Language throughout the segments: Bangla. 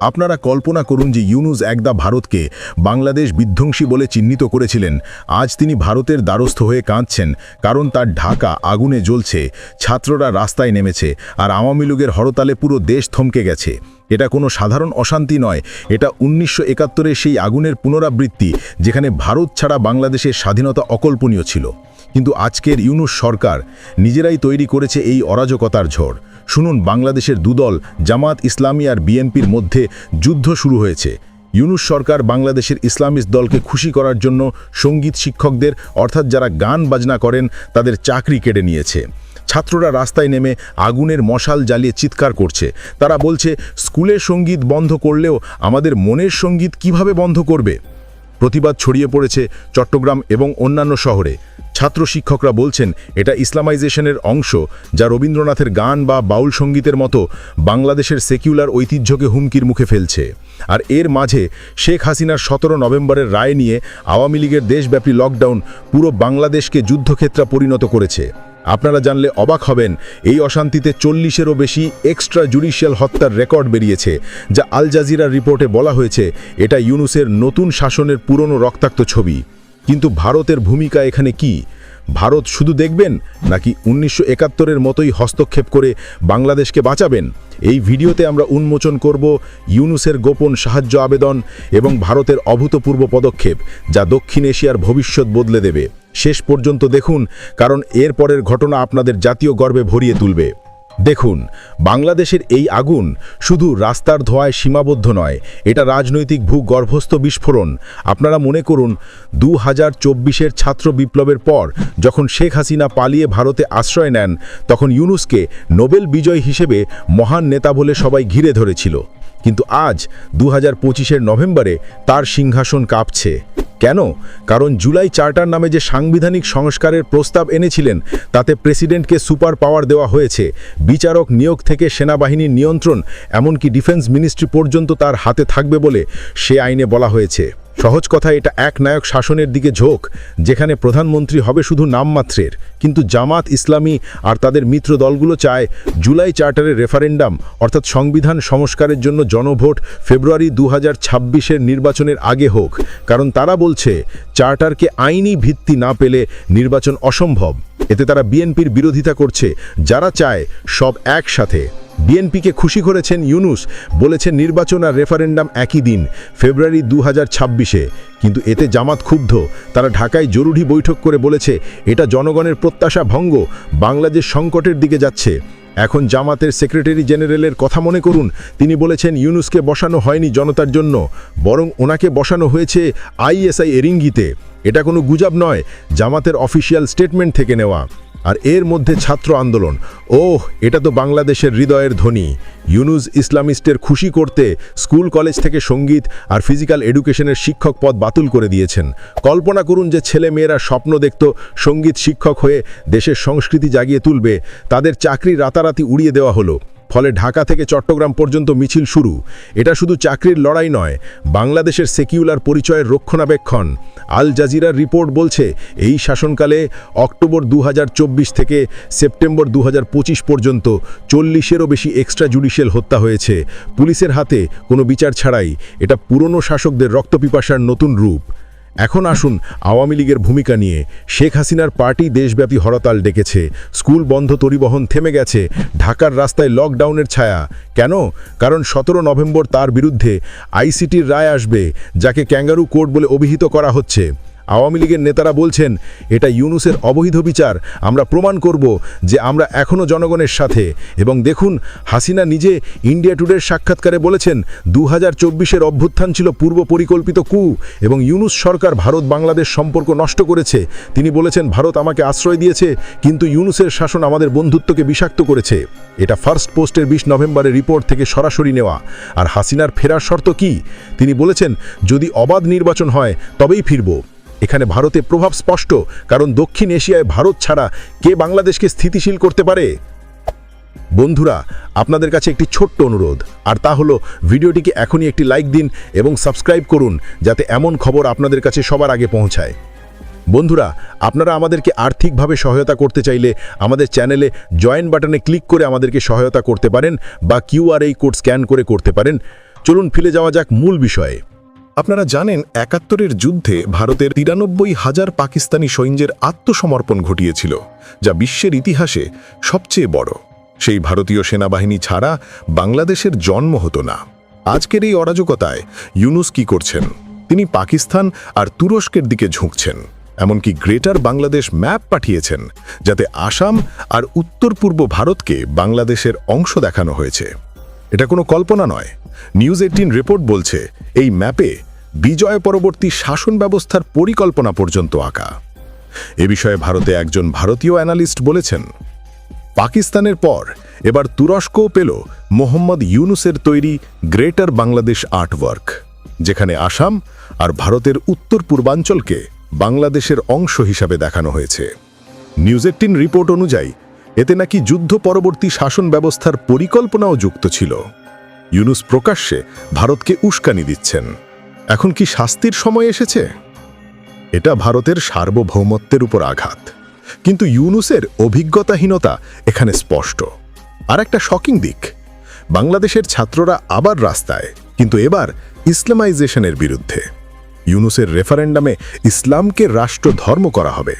আপনারা কল্পনা করুন যে ইউনুস একদা ভারতকে বাংলাদেশ বিধ্বংসী বলে চিহ্নিত করেছিলেন। আজ তিনি ভারতের দ্বারস্থ হয়ে কাঁদছেন, কারণ তার ঢাকা আগুনে জ্বলছে, ছাত্ররা রাস্তায় নেমেছে, আর আওয়ামী লীগের হরতালে পুরো দেশ থমকে গেছে। এটা কোনো সাধারণ অশান্তি নয়, এটা উনিশশো একাত্তরের সেই আগুনের পুনরাবৃত্তি, যেখানে ভারত ছাড়া বাংলাদেশের স্বাধীনতা অকল্পনীয় ছিল। কিন্তু আজকের ইউনুস সরকার নিজেরাই তৈরি করেছে এই অরাজকতার ঝড়। শুনুন, বাংলাদেশের দুদল জামাত ইসলামী আর বিএনপির মধ্যে যুদ্ধ শুরু হয়েছে। ইউনুস সরকার বাংলাদেশের ইসলামিস্ট দলকে খুশি করার জন্য সংগীত শিক্ষকদের, অর্থাৎ যারা গান বাজনা করেন, তাদের চাকরি কেড়ে নিয়েছে। ছাত্ররা রাস্তায় নেমে আগুনের মশাল জ্বালিয়ে চিৎকার করছে। তারা বলছে স্কুলের সংগীত বন্ধ করলেও আমাদের মনের সংগীত কীভাবে বন্ধ করবে? প্রতিবাদ ছড়িয়ে পড়েছে চট্টগ্রাম এবং অন্যান্য শহরে। ছাত্র শিক্ষকরা বলছেন, এটা ইসলামাইজেশনের অংশ, যা রবীন্দ্রনাথের গান বা বাউল সঙ্গীতের মতো বাংলাদেশের সেকুলার ঐতিহ্যকে হুমকির মুখে ফেলছে। আর এর মাঝে শেখ হাসিনার সতেরো নভেম্বরের রায় নিয়ে আওয়ামী লীগের দেশব্যাপী লকডাউন পুরো বাংলাদেশকে যুদ্ধক্ষেত্রা পরিণত করেছে। আপনারা জানলে অবাক হবেন, এই অশান্তিতে চল্লিশেরও বেশি এক্সট্রা জুডিশিয়াল হত্যার রেকর্ড বেরিয়েছে, যা আল জাজিরার রিপোর্টে বলা হয়েছে, এটা ইউনুসের নতুন শাসনের পুরনো রক্তাক্ত ছবি। কিন্তু ভারতের ভূমিকা এখানে কি? ভারত শুধু দেখবেন, নাকি উনিশশো একাত্তরের মতোই হস্তক্ষেপ করে বাংলাদেশকে বাঁচাবেন? এই ভিডিওতে আমরা উন্মোচন করব ইউনুসের গোপন সাহায্য আবেদন এবং ভারতের অভূতপূর্ব পদক্ষেপ, যা দক্ষিণ এশিয়ার ভবিষ্যৎ বদলে দেবে। শেষ পর্যন্ত দেখুন, কারণ এর পরের ঘটনা আপনাদের জাতীয় গর্বে ভরিয়ে তুলবে। দেখুন, বাংলাদেশের এই আগুন শুধু রাস্তার ধোঁয়ায় সীমাবদ্ধ নয়, এটা রাজনৈতিক ভূগর্ভস্থ বিস্ফোরণ। আপনারা মনে করুন দু হাজার চব্বিশের ছাত্র বিপ্লবের পর যখন শেখ হাসিনা পালিয়ে ভারতে আশ্রয় নেন, তখন ইউনুসকে নোবেল বিজয় হিসেবে মহান নেতা বলে সবাই ঘিরে ধরেছিল। কিন্তু আজ দু হাজার নভেম্বরে তার সিংহাসন কাঁপছে। কেন? কারণ জুলাই চার্টার নামে যে সাংবিধানিক সংস্কারের প্রস্তাব এনেছিলেন, তাতে প্রেসিডেন্টকে সুপার পাওয়ার দেওয়া হয়েছে। বিচারক নিয়োগ থেকে সেনাবাহিনীর নিয়ন্ত্রণ, এমনকি ডিফেন্স মিনিস্ট্রি পর্যন্ত তার হাতে থাকবে বলে সে আইনে বলা হয়েছে। সহজ কথা, এটা এক নায়ক শাসনের দিকে ঝোঁক, যেখানে প্রধানমন্ত্রী হবে শুধু নামমাত্রের। কিন্তু জামাত ইসলামী আর তাদের মিত্র দলগুলো চায় জুলাই চার্টারের রেফারেন্ডাম, অর্থাৎ সংবিধান সংস্কারের জন্য জনভোট ফেব্রুয়ারি দু হাজার নির্বাচনের আগে হোক। কারণ তারা বলছে, চার্টারকে আইনি ভিত্তি না পেলে নির্বাচন অসম্ভব। এতে তারা বিএনপির বিরোধিতা করছে। যারা চায় সব একসাথে। বিএনপিকে খুশি করেছেন ইউনুস, বলেছেন নির্বাচন আর রেফারেন্ডাম একই দিন, ফেব্রুয়ারি দু হাজার কিন্তু এতে জামাত ক্ষুব্ধ। তারা ঢাকায় জরুরি বৈঠক করে বলেছে, এটা জনগণের প্রত্যাশা ভঙ্গ, বাংলাদেশ সংকটের দিকে যাচ্ছে। এখন জামাতের সেক্রেটারি জেনারেলের কথা মনে করুন। তিনি বলেছেন, ইউনুসকে বসানো হয়নি জনতার জন্য, বরং ওনাকে বসানো হয়েছে আইএসআই এরিঙ্গিতে। এটা কোনো গুজব নয়, জামাতের অফিসিয়াল স্টেটমেন্ট থেকে নেওয়া। আর এর মধ্যে ছাত্র আন্দোলন। ওহ, এটা তো বাংলাদেশের হৃদয়ের ধ্বনি। ইউনুস ইসলামিস্টের খুশি করতে স্কুল, কলেজ থেকে সংগীত আর ফিজিক্যাল এডুকেশনের শিক্ষক পদ বাতিল করে দিয়েছেন। কল্পনা করুন যে ছেলে মেয়েরা স্বপ্ন দেখত সংগীত শিক্ষক হয়ে দেশের সংস্কৃতি জাগিয়ে তুলবে, তাদের চাকরি রাতারাতি উড়িয়ে দেওয়া হলো। ফলে ঢাকা থেকে চট্টগ্রাম পর্যন্ত মিছিল শুরু। এটা শুধু চাকরির লড়াই নয়, বাংলাদেশের সেকিউলার পরিচয়ের রক্ষণাবেক্ষণ। আল জাজিরার রিপোর্ট বলছে, এই শাসনকালে অক্টোবর দু হাজার চব্বিশ থেকে সেপ্টেম্বর দু হাজার পঁচিশ পর্যন্ত চল্লিশেরও বেশি এক্সট্রা জুডিশিয়াল হত্যা হয়েছে। পুলিশের হাতে কোনো বিচার ছাড়াই, এটা পুরনো শাসকদের রক্তপিপাসার নতুন রূপ। এখন আসুন আওয়ামী লীগের ভূমিকা নিয়ে। শেখ হাসিনার পার্টি দেশব্যাপী হরতাল ডেকেছে। স্কুল বন্ধ পরিবহন থেমে গেছে। ঢাকার রাস্তায় লকডাউনের ছায়া। কেন? কারণ সতেরো নভেম্বর তার বিরুদ্ধে আইসিটির রায় আসবে, যাকে ক্যাঙ্গারু কোর্ট বলে অভিহিত করা হচ্ছে। আওয়ামী লীগের নেতারা বলছেন, এটা ইউনুসের অবৈধ বিচার। আমরা প্রমাণ করব যে আমরা এখনও জনগণের সাথে। এবং দেখুন, হাসিনা নিজে ইন্ডিয়া টুডের সাক্ষাৎকারে বলেছেন দু হাজার অভ্যুত্থান ছিল পূর্ব পরিকল্পিত কু এবং ইউনুস সরকার ভারত বাংলাদেশ সম্পর্ক নষ্ট করেছে। তিনি বলেছেন, ভারত আমাকে আশ্রয় দিয়েছে, কিন্তু ইউনুসের শাসন আমাদের বন্ধুত্বকে বিষাক্ত করেছে। এটা ফার্স্ট পোস্টের বিশ নভেম্বরের রিপোর্ট থেকে সরাসরি নেওয়া। আর হাসিনার ফেরার শর্ত কি? তিনি বলেছেন, যদি অবাধ নির্বাচন হয়, তবেই ফিরব। এখানে ভারতে প্রভাব স্পষ্ট, কারণ দক্ষিণ এশিয়ায় ভারত ছাড়া কে বাংলাদেশকে স্থিতিশীল করতে পারে? বন্ধুরা, আপনাদের কাছে একটি ছোট্ট অনুরোধ, আর তা হলো ভিডিওটিকে এখনই একটি লাইক দিন এবং সাবস্ক্রাইব করুন, যাতে এমন খবর আপনাদের কাছে সবার আগে পৌঁছায়। বন্ধুরা, আপনারা আমাদেরকে আর্থিকভাবে সহায়তা করতে চাইলে আমাদের চ্যানেলে জয়েন বাটনে ক্লিক করে আমাদেরকে সহায়তা করতে পারেন বা কিউআর এই কোড স্ক্যান করে করতে পারেন। চলুন ফিরে যাওয়া যাক মূল বিষয়ে। আপনারা জানেন একাত্তরের যুদ্ধে ভারতের তিরানব্বই হাজার পাকিস্তানি সৈন্যের আত্মসমর্পণ ঘটিয়েছিল, যা বিশ্বের ইতিহাসে সবচেয়ে বড়। সেই ভারতীয় সেনাবাহিনী ছাড়া বাংলাদেশের জন্ম হতো না। আজকের এই অরাজকতায় ইউনুস কি করছেন? তিনি পাকিস্তান আর তুরস্কের দিকে ঝুঁকছেন, এমনকি গ্রেটার বাংলাদেশ ম্যাপ পাঠিয়েছেন, যাতে আসাম আর উত্তর পূর্ব ভারতকে বাংলাদেশের অংশ দেখানো হয়েছে। এটা কোনো কল্পনা নয়। নিউজ এইটিন রিপোর্ট বলছে, এই ম্যাপে বিজয় পরবর্তী শাসন ব্যবস্থার পরিকল্পনা পর্যন্ত আঁকা। এ বিষয়ে ভারতে একজন ভারতীয় অ্যানালিস্ট বলেছেন, পাকিস্তানের পর এবার তুরস্কও পেল মোহাম্মদ ইউনুসের তৈরি গ্রেটার বাংলাদেশ আর্টওয়ার্ক, যেখানে আসাম আর ভারতের উত্তর পূর্বাঞ্চলকে বাংলাদেশের অংশ হিসাবে দেখানো হয়েছে। নিউজ এইটিন রিপোর্ট অনুযায়ী, এতে নাকি যুদ্ধ পরবর্তী শাসন ব্যবস্থার পরিকল্পনাও যুক্ত ছিল। ইউনুস প্রকাশ্যে ভারতকে উস্কানি দিচ্ছেন। এখন কি শাস্তির সময় এসেছে? এটা ভারতের সার্বভৌমত্বের উপর আঘাত। কিন্তু ইউনুসের অভিজ্ঞতাহীনতা এখানে স্পষ্ট। আর একটা শকিং দিক। বাংলাদেশের ছাত্ররা আবার রাস্তায়, কিন্তু এবার ইসলামাইজেশনের বিরুদ্ধে। ইউনুসের রেফারেন্ডামে ইসলামকে রাষ্ট্র ধর্ম করা হবে।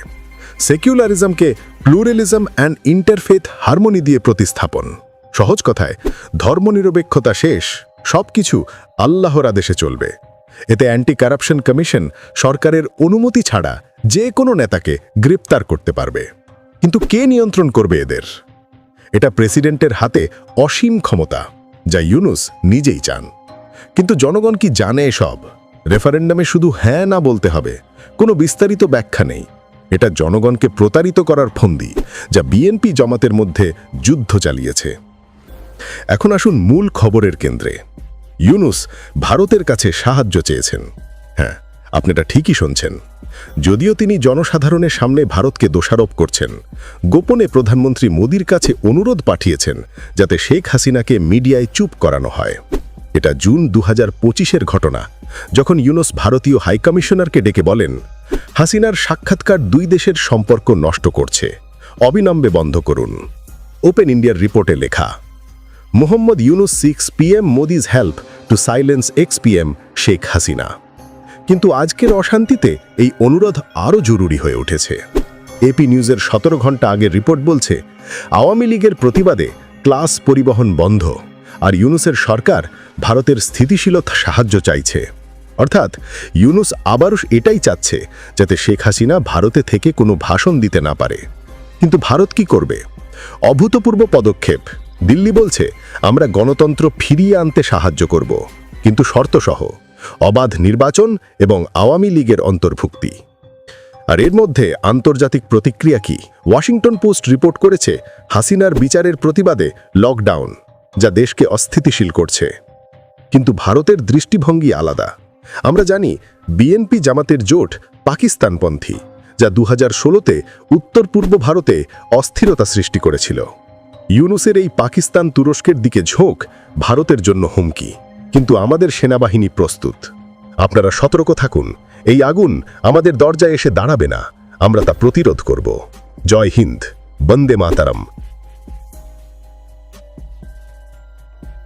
সেকুলারিজমকে প্লুরালিজম অ্যান্ড ইন্টারফেথ হারমোনি দিয়ে প্রতিস্থাপন। সহজ কথায়, ধর্মনিরপেক্ষতা শেষ, সবকিছু আল্লাহর আদেশে চলবে। এতে অ্যান্টি কারাপশন কমিশন সরকারের অনুমতি ছাড়া যে কোনো নেতাকে গ্রেপ্তার করতে পারবে। কিন্তু কে নিয়ন্ত্রণ করবে এদের? এটা প্রেসিডেন্টের হাতে অসীম ক্ষমতা, যা ইউনুস নিজেই চান। কিন্তু জনগণ কি জানে সব রেফারেন্ডামে শুধু হ্যাঁ না বলতে হবে, কোনো বিস্তারিত ব্যাখ্যা নেই। এটা জনগণকে প্রতারিত করার ফন্দি, যা বিএনপি জমাতের মধ্যে যুদ্ধ চালিয়েছে। এখন আসুন মূল খবরের কেন্দ্রে। ইউনুস ভারতের কাছে সাহায্য চেয়েছেন। হ্যাঁ আপনারা ঠিকই শুনছেন। যদিও তিনি জনসাধারণের সামনে ভারতকে দোষারোপ করছেন, গোপনে প্রধানমন্ত্রী মোদির কাছে অনুরোধ পাঠিয়েছেন যাতে শেখ হাসিনাকে মিডিয়ায় চুপ করানো হয়। এটা জুন দু হাজার ঘটনা। যখন ইউনুস ভারতীয় হাইকমিশনারকে ডেকে বলেন, হাসিনার সাক্ষাৎকার দুই দেশের সম্পর্ক নষ্ট করছে, অবিলম্বে বন্ধ করুন। ওপেন ইন্ডিয়ার রিপোর্টে লেখা Mohammad Yunus seeks PM, Modi's help to silence ex PM, Sheikh Hasina. কিন্তু আজকের অশান্তিতে এই অনুরোধ আরও জরুরি হয়ে উঠেছে। এপি নিউজের সতেরো ঘণ্টা আগের রিপোর্ট বলছে, আওয়ামী লীগের প্রতিবাদে ক্লাস পরিবহন বন্ধ আর ইউনুসের সরকার ভারতের স্থিতিশীলতা সাহায্য চাইছে। অর্থাৎ ইউনুস আবারও এটাই চাচ্ছে যাতে শেখ হাসিনা ভারতে থেকে কোনো ভাষণ দিতে না পারে। কিন্তু ভারত কি করবে? অভূতপূর্ব পদক্ষেপ। দিল্লি বলছে, আমরা গণতন্ত্র ফিরিয়ে আনতে সাহায্য করব, কিন্তু শর্তসহ, অবাধ নির্বাচন এবং আওয়ামী লীগের অন্তর্ভুক্তি। আর এর মধ্যে আন্তর্জাতিক প্রতিক্রিয়া কি? ওয়াশিংটন পোস্ট রিপোর্ট করেছে, হাসিনার বিচারের প্রতিবাদে লকডাউন, যা দেশকে অস্থিতিশীল করছে। কিন্তু ভারতের দৃষ্টিভঙ্গি আলাদা। আমরা জানি, বিএনপি জামাতের জোট পাকিস্তানপন্থী, যা দু হাজার ষোলোতে উত্তর পূর্ব ভারতে অস্থিরতা সৃষ্টি করেছিল। ইউনুসের এই পাকিস্তান তুরস্কের দিকে ঝোঁক ভারতের জন্য হুমকি। কিন্তু আমাদের সেনাবাহিনী প্রস্তুত। আপনারা সতর্ক থাকুন। এই আগুন আমাদের দরজায় এসে দাঁড়াবে না। আমরা তা প্রতিরোধ করব। জয় হিন্দ। বন্দে মাতারাম।